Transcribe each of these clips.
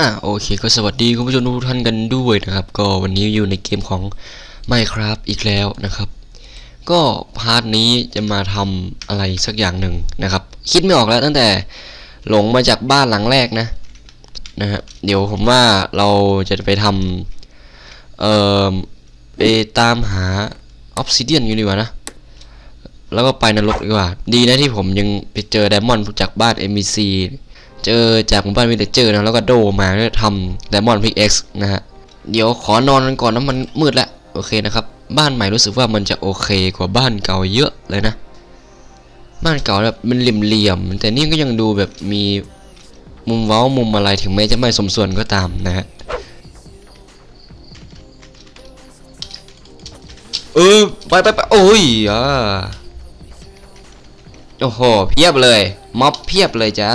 อะโอเคก็สวัสดีคุณผู้ชมทุกท่านกันด้วยนะครับ ก็วันนี้อยู่ในเกมของ Minecraft อีกแล้วนะครับ ก็พาร์ทนี้จะมาทำอะไรสักอย่างหนึ่งนะครับ คิดไม่ออกแล้วตั้งแต่หลงมาจากบ้านหลังแรกนะนะฮะเดี๋ยวผมว่าเราจะไปทำเอ่อไปตามหาออ s ซิเดียนอยู่ดีกว่านะแล้วก็ไปนรกดีกว่า ดีนะที่ผมยังไปเจอไดมอนด์จากบ้าน MBC เจอจากหมู่บ้านวิลเลเจอร์นะแล้วก็โดมาแล้วทำไดมอนด์พิกเอ็กซ์นะฮะเดี๋ยวขอนอนกันก่อนนะมันมืดแล้วโอเคนะครับบ้านใหม่รู้สึกว่ามันจะโอเคกว่าบ้านเก่าเยอะเลยนะ บ้านเก่าแบบมันเหลี่ยมๆแต่นี่ก็ยังดูแบบมีมุมเว้ามุมอะไรถึงแม้จะไม่สมส่วนก็ตามนะฮะเออไปไปไปโอ้ยอ่าโอ้โหเพียบเลยม็อบเพียบเลยจ้า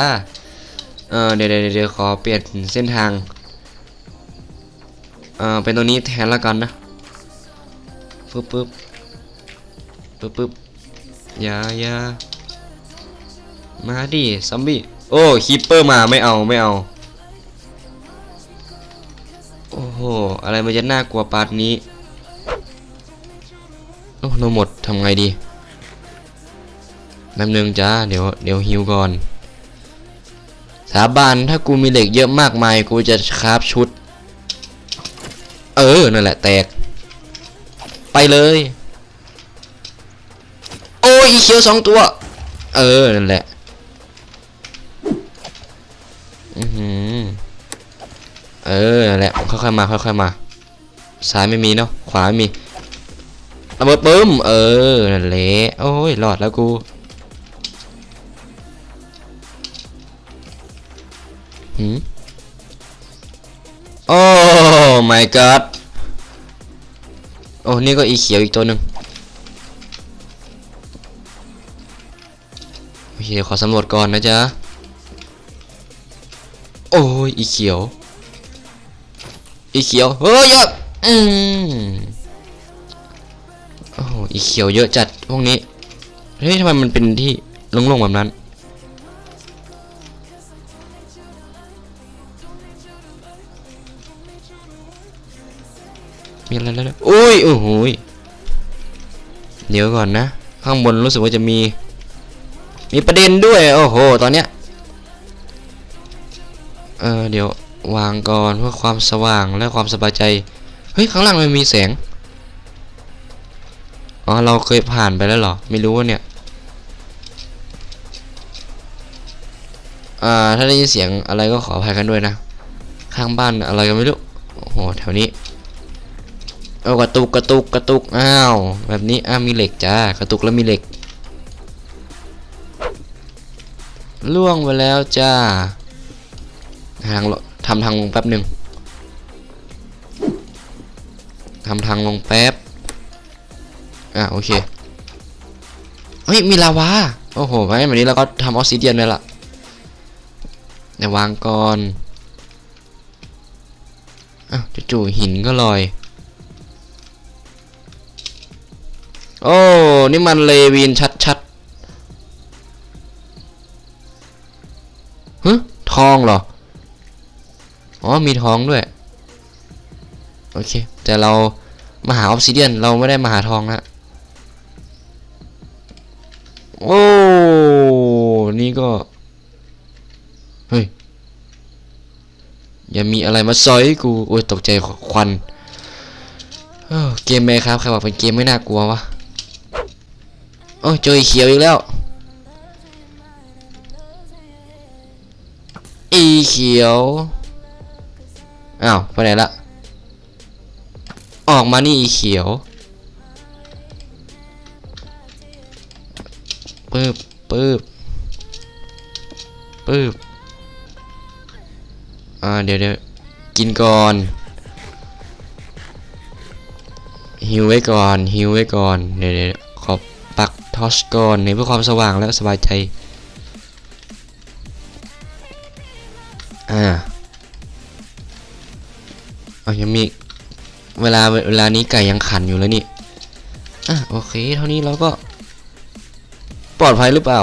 เออเดี๋ยวเดี๋ยวขอเปลี่ยนเส้นทาง เออเป็นตรงนี้แทนละกันนะปึ๊บปึ๊บปึ๊บปึ๊บยายามาดิซอมบี้โอ้คิปเปอร์มาไม่เอาไม่เอา โอ้โห อะไรมันจะน่ากลัวปานนี้ โอ้โนหมดทำไงดีแป๊บนึงจ้าเดี๋ยวเดี๋ยวฮิวก่อน สาบานถ้ากูมีเหล็กเยอะมากมาย กูจะคราฟชุด เออ นั่นแหละแตก ไปเลย โอ้ยอีเขียวสองตัว เออ นั่นแหละ อือหือ เออ นั่นแหละ ค่อยๆมา ค่อยๆมา ซ้ายไม่มีเนาะ ขวาไม่มีระเบิดปึ้ม เออ นั่นแหละ โอ้ย รอดแล้วกู หืมโอ้ my god โอ้ นี่ก็อีเขียวอีกตัวหนึ่งโอเคขอสำรวจก่อนนะจ๊ะ โอ้ย อีเขียว อีเขียว เฮ้ยอย่าอืมโอ้อีเขียวเยอะจัดพวกนี้ เฮ้ยทำไมมันเป็นที่โล่งๆแบบนั้น มีอะไรแล้วอุ้ยโอ้โหเดี๋ยวก่อนนะ ข้างบนรู้สึกว่าจะมี มีประเด็นด้วย โอ้โห ตอนเนี้ย เออเดี๋ยววางก่อนเพื่อความสว่างและความสบายใจ เฮ้ย ข้างล่างมันมีแสง อ๋อ เราเคยผ่านไปแล้วหรอ ไม่รู้ว่าเนี่ย อ่า ถ้าได้ยินเสียงอะไรก็ขออภัยกันด้วยนะ ข้างบ้านอะไรก็ไม่รู้ โอ้โห แถวนี้ เอากระตุกกระตุกกระตุกอ้าวแบบนี้อ้ามีเหล็กจ้ากระตุกแล้วมีเหล็กล่วงไปแล้วจ้าทางลทำทางลงแป๊บหนึ่งทำทางลงแป๊บอะโอเคเฮ้ยมีลาวาโอ้โหไว้แบบนี้เราก็ทำออกซิเดียนเลยล่ะเดี๋ยววางก่อนอ้าวจู่ๆหินก็ลอย โอ้ นี่มันเลวินชัดๆฮึทองเหรอ อ๋อ มีทองด้วย โอเค แต่เรามาหาออฟซิเดียน เราไม่ได้มาหาทองนะโอ้ นี่ก็ เฮ้ย อย่ามีอะไรมาซอยกู โอ้ยตกใจควันเเกมไหมครับใครบอกเป็นเกมไม่น่ากลัววะ โอ้ยเจออ้เขียวอีกแล้วอีเขียว อ้าวไปไหนละ ออกมานี่อีเขียวปึ๊บปึ๊บปึ๊บอ่าเดี๋ยวเดี๋ยวกินก่อนฮิวไว้ก่อนฮิวไว้ก่อนเดี๋ยวเดี๋ยว อปักทอชก่อนในเพื่อความสว่างและสบายใจ อ่าเอายังมีเวลาเวลานี้ไก่ยังขันอยู่แล้วนี่ อะโอเค เท่านี้เราก็ ปลอดภัยหรือเปล่า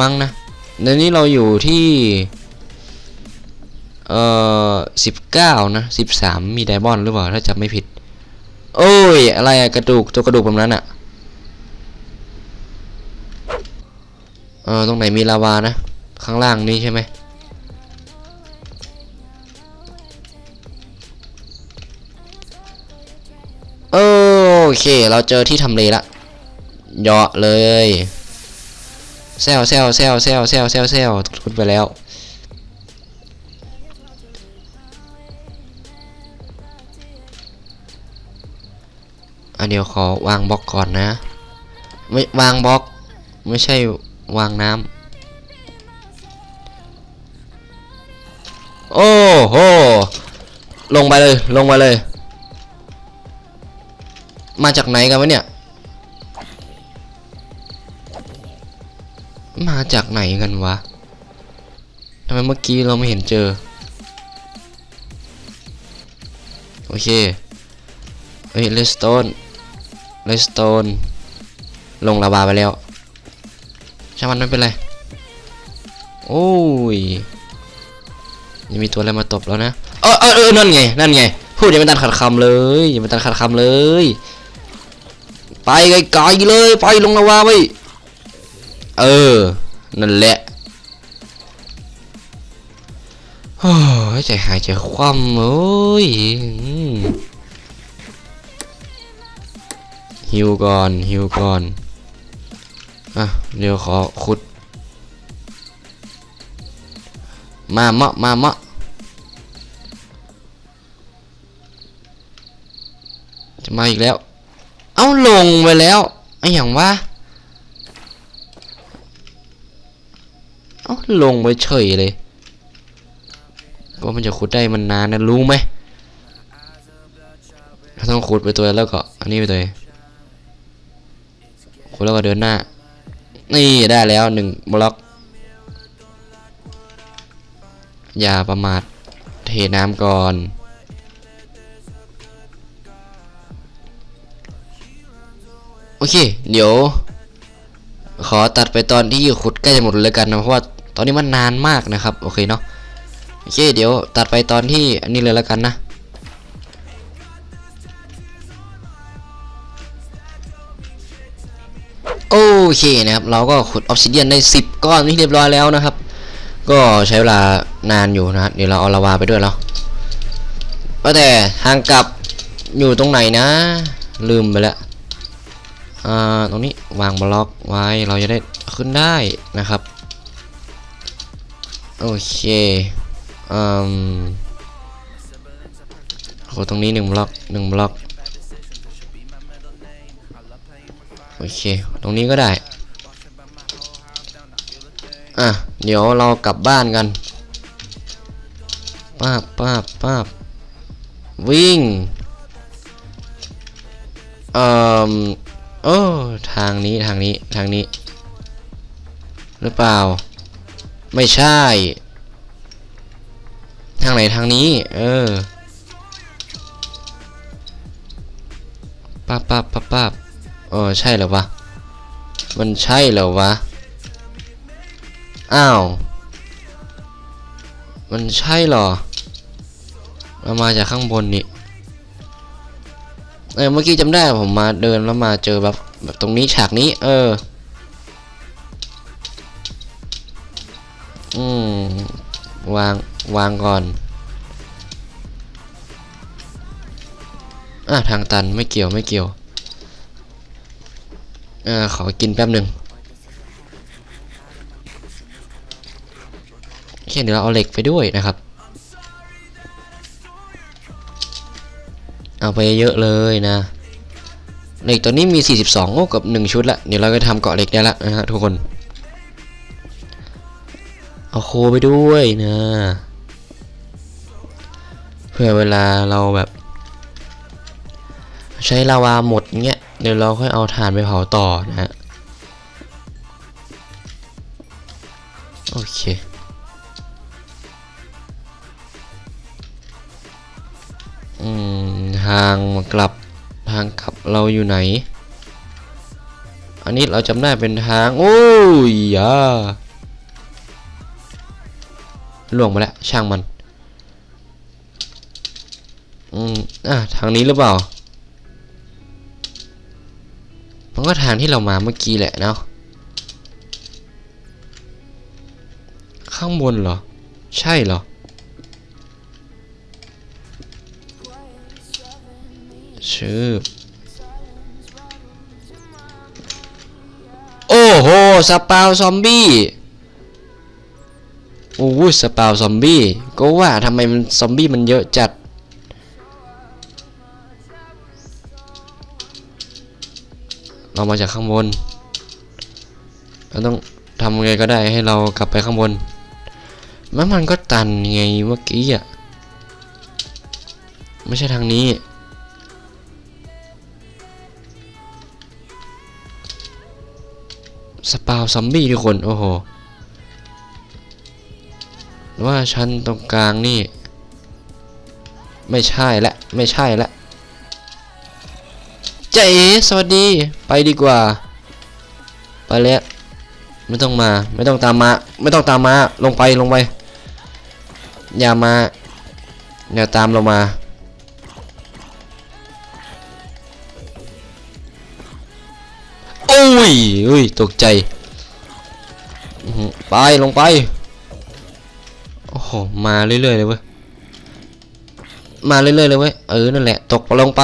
มั้งนะในนี้เราอยู่ที่ เอ่อสิบเก้านะสิบสามมีไดมอนด์หรือเปล่า ถ้าจำไม่ผิด โอ้ย อะไรอะกระดูกตัวกระดูกแบบนั้นอะ เออตรงไหนมีลาวานะ ข้างล่างนี้ใช่ไหมโอเค เราเจอที่ทำเลละเหยาะเลยแซวแซวแซวแซวแซวแซวแซวทุนไปแล้วอะเดียวขอวางบล็อกก่อนนะ ไม่วางบล็อก ไม่ใช่ วางน้ำโอ้โหลงไปเลยลงไปเลย มาจากไหนกันวะเนี่ย มาจากไหนกันวะทำไมเมื่อกี้เราไม่เห็นเจอ โอเคเฮ้ยเลสโตนเลสโตนลงลาวาไปแล้ว ช่างมันไม่เป็นไร โอ้ยยังมีตัวอะไรมาตบแล้วนะเออเออเออนั่นไง นั่นไง พูดอย่าไม่ตัดขัดคำเลยอย่าไม่ตัดขัดคำเลย ไปไกลๆเลย ไปลงลาวาไปเออ นั่นแหละโอ้ยใจหายใจคว่ำโอ้ยฮิวก่อนฮิวก่อน อะเดี๋ยวขอขุด มาเมาะมาเมาะจะมาอีกแล้ว เอาลงไปแล้วไอ้อย่างวะเอาลงไปเฉยเลยก็มันจะขุดได้มันนานนะรู้ไหมถ้าต้องขุดไปตัวแล้วก็ อันนี้ไปตัวขุดแล้วก็เดินหน้า นี่ได้แล้วหนึ่งบล็อก อย่าประมาทเทน้ำก่อน โอเค เดี๋ยว ขอตัดไปตอนที่ขุดใกล้จะหมดเลยกันนะเพราะว่าตอนนี้มันนานมากนะครับ โอเคเนาะโอเค เดี๋ยวตัดไปตอนที่อันนี้เลยแล้วกันนะ โอเคนะครับ เราก็ขุดออฟซิเดียนได้ 10 ก้อนที่เรียบร้อยแล้วนะครับ ก็ใช้เวลานานอยู่นะเดี๋ยวเราเอาลาวาไปด้วยแล้วว่าแต่ทางกลับอยู่ตรงไหนนะ ลืมไปแล้วอ่าตรงนี้วางบล็อกไว้เราจะได้ขึ้นได้นะครับ โอเคอืมโหตรงนี้หนึ่งบล็อกหนึ่งบล็อก โอเค ตรงนี้ก็ได้ อะ เดี๋ยวเรากลับบ้านกันป้าบป้าบป้าบวิ่ง เอ่อโอ้ทางนี้ทางนี้ทางนี้ หรือเปล่า ไม่ใช่ ทางไหนทางนี้ เออป้าบป้าบป้าป้าบ เออใช่เหรอวะ มันใช่เหรอวะ อ้าว มันใช่เหรอ เรามาจากข้างบนนี่ เออเมื่อกี้จำได้ผมมาเดินแล้วมาเจอแบบแบบตรงนี้ฉากนี้ เออ อืม วางวางก่อน อะทางตันไม่เกี่ยวไม่เกี่ยว ออขอกินแป๊บหนึ่งโอเคเดี๋ยวเราเอาเหล็กไปด้วยนะครับ เอาไปเยอะเลยนะ เหล็กตัวนี้มี 42โอ้กับ 1 ชุดละ เดี๋ยวเราก็ทำเกาะเหล็กได้ละนะฮะทุกคน เอาโคไปด้วยนะ เพื่อเวลาเราแบบ ใช้ลาวาหมดเงี้ย เดี๋ยวเราค่อยเอาถ่านไปเผาต่อนะฮะ โอเค อืม ทางกลับทางกลับเราอยู่ไหน อันนี้เราจำได้เป็นทาง โอ้ยยาล่วงมาแล้ว ช่างมัน อืม อะ ทางนี้หรือเปล่า มันก็ทางที่เรามาเมื่อกี้แหละเนาะข้างบนเหรอ ใช่เหรอ ชื่อโอ้โห สปาวซอมบี้ โอ้ยสปาวซอมบี้ ก็ว่าทำไมมันซอมบี้มันเยอะจัด มาจากข้างบน เราต้องทำไงก็ได้ให้เรากลับไปข้างบนมันมันก็ตันไงเมื่อกี้อะ ไม่ใช่ทางนี้ สปาวซอมบี้ทุกคน โอ้โห ว่าชั้นตรงกลางนี่ ไม่ใช่ละ ไม่ใช่ละ เจ๊สวัสดี ไปดีกว่า ไปแล้วไม่ต้องมา ไม่ต้องตามมา ไม่ต้องตามมา ลงไป ลงไป อย่ามา อย่าตามเรามา โอ้ยอุ้ย ตกใจ ไป ลงไป โอ้โห มาเรื่อยๆเลยเว้ย มาเรื่อยๆเลยเว้ย เออ นั่นแหละ ตกลงไป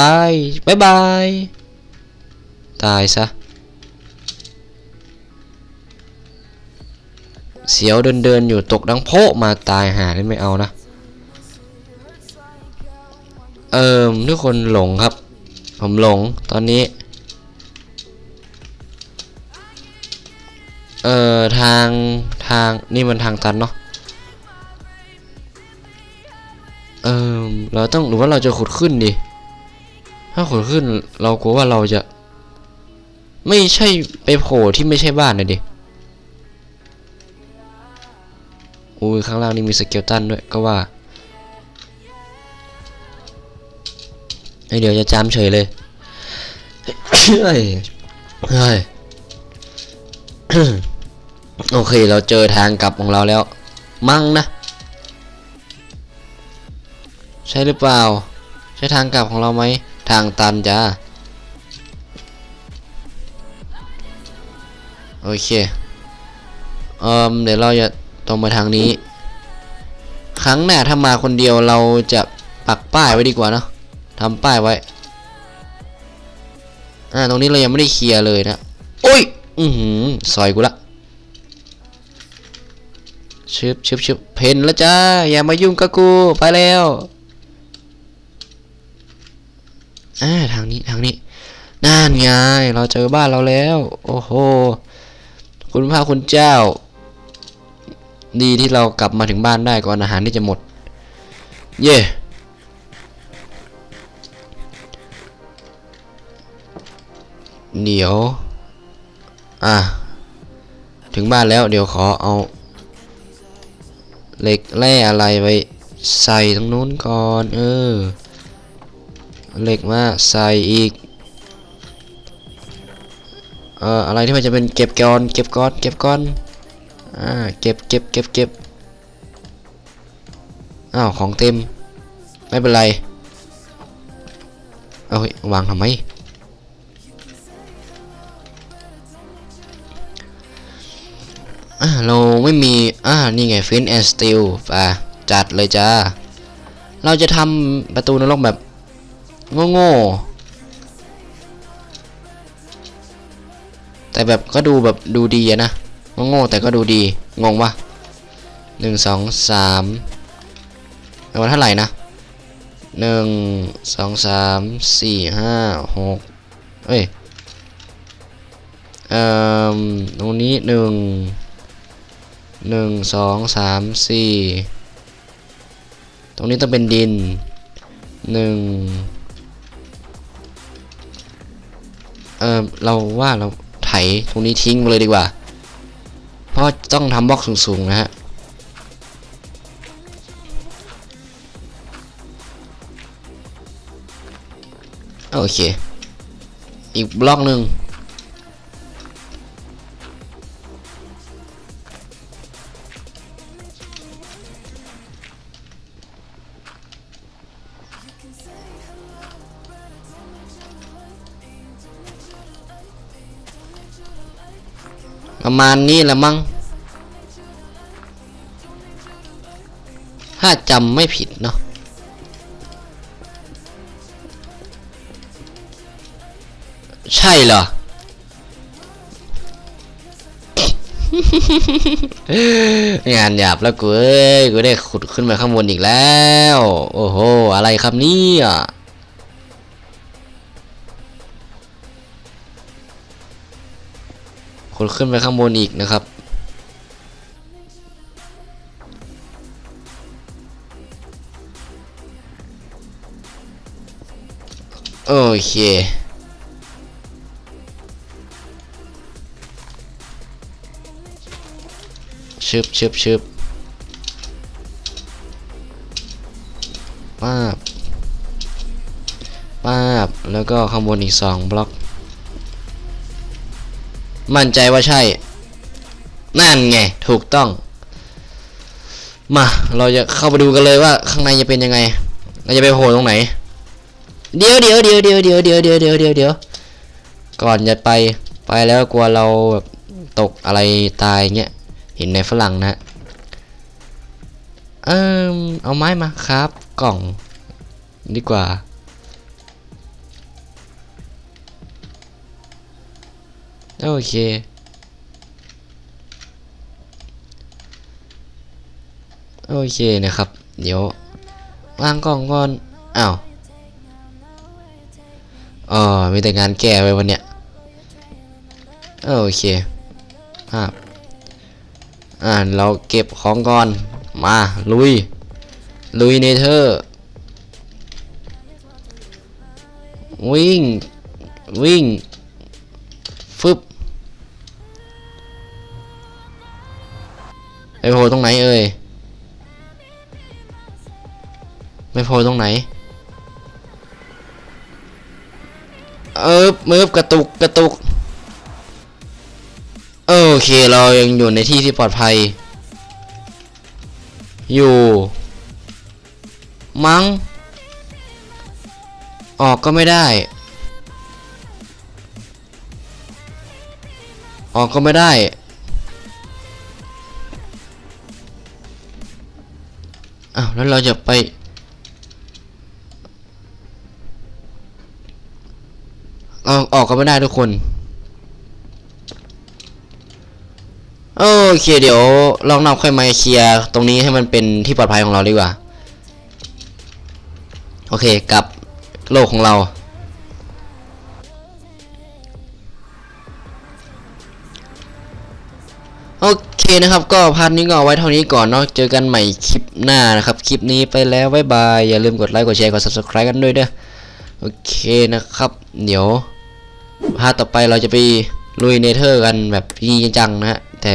บายบาย ตายซะ เสียวเดินเดินอยู่ตกดังโพมาตายหาได้ไม่เอานะ เอิมทุกคนหลงครับ ผมหลงตอนนี้ เอ่อ ทางทางนี่มันทางตันเนาะเออเราต้องหรือว่าเราจะขุดขึ้นดิ ถ้าขุดขึ้นเรากลัวว่าเราจะ ไม่ใช่ไปโผล่ที่ไม่ใช่บ้านนะดิอุ้ยข้างล่างนี่มีสเกลตันด้วยก็ว่าไอเดี๋ยวจะจำเฉยเลยเฮ้ยเฮ้ยโอเคเราเจอทางกลับของเราแล้ว มั่งนะ ใช่หรือเปล่า ใช่ทางกลับของเราไหม ทางตันจ้า โอเคเอ่มเดี๋ยวเราจะตรงไปทางนี้ ครั้งหน้าถ้ามาคนเดียวเราจะปักป้ายไว้ดีกว่าเนาะทำป้ายไว้ อ่า ตรงนี้เรายังไม่ได้เคลียร์เลยนะ โอ้ย อือหือซอยกูละชึบชึบชึบเพนแล้วจ้า อย่ามายุ่งกับกู ไปแล้ว อ่า ทางนี้ ทางนี้นั่นไง เราเจอบ้านเราแล้ว โอ้โห คุณพระคุณเจ้า ดีที่เรากลับมาถึงบ้านได้ก่อนอาหารที่จะหมด เย่เดี๋ยว อะ ถึงบ้านแล้วเดี๋ยวขอเอา เหล็กแร่อะไรไว้ใส่ตรงนู้นก่อน เออ เหล็กมาใส่อีก เอ่ออะไรที่มันจะเป็นเก็บก่อน เก็บก่อน เก็บก่อน อ่า เก็บเก็บเก็บเก็บอ้าว ของเต็ม ไม่เป็นไร เอาเฮ้ยวางทำไม อ่า เราไม่มี อ่า นี่ไงฟินแอนสติลป่ะจัดเลยจ้า เราจะทำประตูนรกแบบ โง่ๆ แต่แบบก็ดูแบบดูดีอะนะโง่แต่ก็ดูดี งงปะหนึ่งสองสามเอามาเท่าไหร่นะหนึ่งสองสามสี่ห้าหกเอ้ยเอ่อตรงนี้หนึ่งหนึ่งสองสามสี่ตรงนี้ต้องเป็นดินหนึ่งเออเราว่าเรา ตรงนี้ทิ้งไปเลยดีกว่า เพราะต้องทำบล็อกสูงๆนะฮะโอเค อีกบล็อกหนึ่ง ประมาณนี้แหละมั้งถ้าจำไม่ผิดเนาะใช่เหรอ งานหยาบแล้วกูเอ้ย กูได้ขุดขึ้นมาข้างบนอีกแล้ว โอ้โห อะไรครับเนี่ย ดขึ้นไปข้างบนอีกนะครับ โอเค ชึบชึบชึบป้าบป้าบแล้วก็ข้างบนอีกสองบล็อก มั่นใจว่าใช่ นั่นไง ถูกต้อง มา เราจะเข้าไปดูกันเลยว่า ข้างในจะเป็นยังไง เราจะไปโผล่ตรงไหน เดี๋ยวเดี๋ยวเดี๋ยวเดี๋ยวเดี๋ยวเดี๋ยวเดี๋ยวเดี๋ยวเดี๋ยวเดี๋ยวก่อนจะไป ไปแล้วกลัวเราแบบตกอะไรตายเงี้ย เห็นในฝรั่งนะเออเอาไม้มาครับ กล่อง ดีกว่า โอเค โอเคนะครับ เดี๋ยววางกล่องก่อนอ้าวอ๋อมีแต่งานแก้ไว้วันเนี้ยโอเคภาพอ่าเราเก็บของก่อน มาลุย ลุยเนเธอร์วิ่ง วิ่ง ไปโผล่ตรงไหนเอ่ยไม่โผล่ตรงไหน เอิบมืบกระตุกกระตุกโอเคเรายังอยู่ในที่ที่ปลอดภัย อยู่ มั้งออกก็ไม่ได้ ออกก็ไม่ได้ อ้าวแล้วเราจะไป เอาออกก็ไม่ได้ทุกคนโอเคเดี๋ยวลองนำค่อยมาเคลียร์ตรงนี้ให้มันเป็นที่ปลอดภัยของเราดีกว่า โอเคกลับโลกของเรา โอเคนะครับ ก็พาร์ทนี้ก็เอาไว้เท่านี้ก่อนเนาะเจอกันใหม่คลิปหน้านะครับ คลิปนี้ไปแล้วบ๊ายบาย อย่าลืมกดไลค์กดแชร์กด subscribe กันด้วยเด้อโอเคนะครับ เดี๋ยวพาร์ทต่อไปเราจะไปลุยเนเธอร์กันแบบจริงจังนะฮะแต่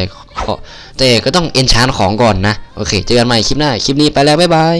แต่ก็ต้องเอนชานของก่อนนะ โอเค เจอกันใหม่คลิปหน้า คลิปนี้ไปแล้วบ๊ายบาย